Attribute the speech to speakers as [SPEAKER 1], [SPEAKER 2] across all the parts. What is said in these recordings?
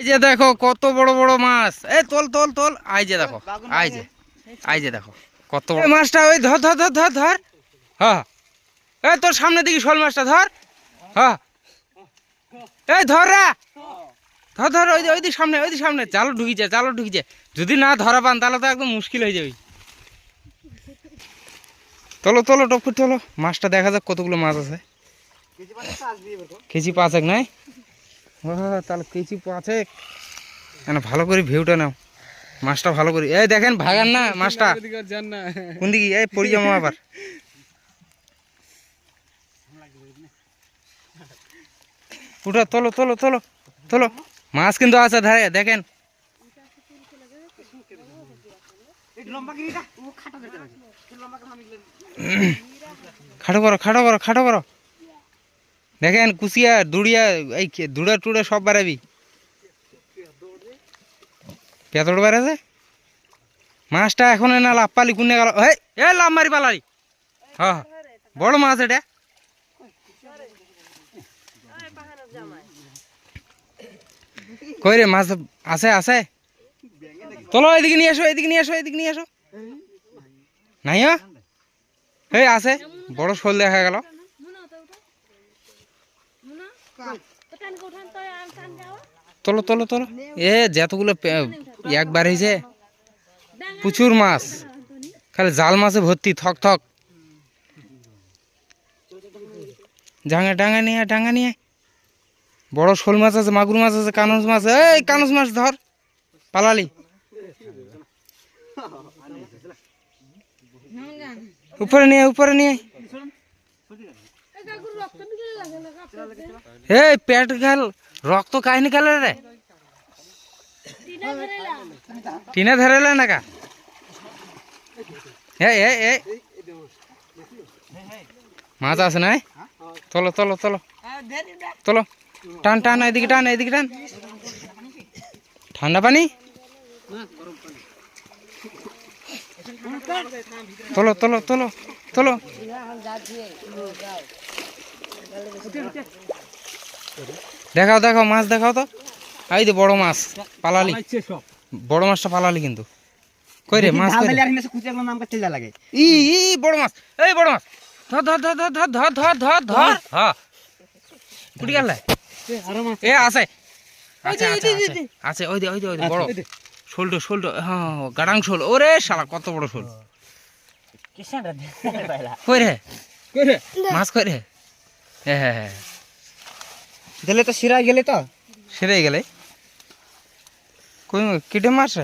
[SPEAKER 1] এই যে দেখো কত বড় বড় মাছ। এই তোল তোল তোল। আই যে দেখো আই যে আই যে দেখো কত বড়। মাছটা ওই ধর ধর ধর ধর ধর। হ্যাঁ এই তোর সামনে দিকে শোল মাছটা ধর। হ্যাঁ এই ধর রা। ধর ধর ওই ওই দিক সামনে ওই দিক সামনে। জালো ঢুকিছে জালো ঢুকিছে। যদি না ধরা পান তাহলে তো একদম মুশকিল হয়ে যাবে। তোলো তোলো টপকুর তোলো। মাছটা দেখা যাক কতগুলো মাছ আছে। কেজি পাঁচেক নয় ও তাহলে পাঁচেক না ভালো করে ভিউটা নাও। মাছটা ভালো করে। এই দেখেন ভাগান না মাছটা। কোন দিকে? এই পড়ে যাব আবার। উঠো, তোলো তোলো তোলো তোলো। মাছ কিন্তু আছে ধারে, দেখেন। খাটো করো খাটো করো খাটো করো। দেখেন কুচিয়া দুড়িয়া, এই দুড়া টুড়া সব বাড়াবি। পেতড় বেড়েছে মাছটা এখন না লাভ পালি কোনে গেল। হে এ লাভ মারি পালারি হ্যাঁ। বড় মাছ এটা। কই রে, মাছ আছে আছে? চলো এদিকে নিয়ে এসো এদিকে নিয়ে আসো, এদিকে নিয়ে এসো নাই হ্যাঁ? আছে, বড় শোল দেখা গেল। তোলো তোলো তোলো। এ, যতগুলো একবার হয়েছে প্রচুর মাছ। খালি জাল মাছে ভর্তি, থক থক। ডাঙা ডাঙা নিয়ে ডাঙা নিয়ে। বড় শোল মাছ আছে, মাগুর মাছ আছে, কানস মাছ এই, কানস মাছ ধর। পালালি। উপরে নিয়ে উপরে নিয়ে। এই পেট গেল রক্ত কাহিনী গেল রে। টিনে ধরেলে না এই মাছ আছে না, এই? চলো চলো চলো চলো টান টান এদিকে টান এদিকে টান। ঠান্ডা পানি? তোলো তোলো তোলো তোলো। দেখাও দেখাও মাছ দেখাও তো। এই যে বড় মাছ পালালি। বড় মাছটা পালালি কিন্তু। কই রে মাছ কই রে? ই ই বড় মাছ এই বড় মাছ। ধর ধর ধর ধর ধর ধর ধর ধর হ্যাঁ কুটি গেল এ আছে। আছে আছে আছে। আছে ওই দে ওই দে ওই দে বড়। শোলটো শোলটো হ্যাঁ গাড়াং শোল। ওরে শালা কত বড় শোল। কই রে? মাছ কই রে? হ্যাঁ হ্যাঁ হ্যাঁ।
[SPEAKER 2] গেলে তো শিরা গেলে তো।
[SPEAKER 1] সেরে গেলে? কই কেটে মাছ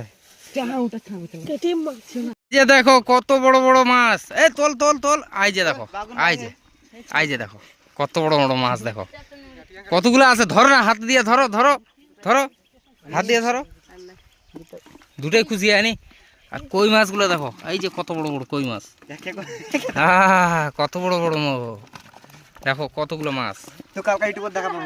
[SPEAKER 1] যে দেখো কত বড় বড় মাছ। এ তোল তোল তোল। আই যে দেখো আই যে আই যে দেখো কত বড় বড় মাছ দেখো। কতগুলো আছে? ধরো না হাত দিয়ে ধরো ধরো ধরো। হাত দিয়ে ধরো। দুটাই খুশি আনি আর কই মাছগুলো দেখো? এই যে কত বড় বড় কই মাছ। কত বড় বড় মাছ। দেখো কতগুলো মাছ।
[SPEAKER 2] তো কালকে ইউটিউবে দেখাবো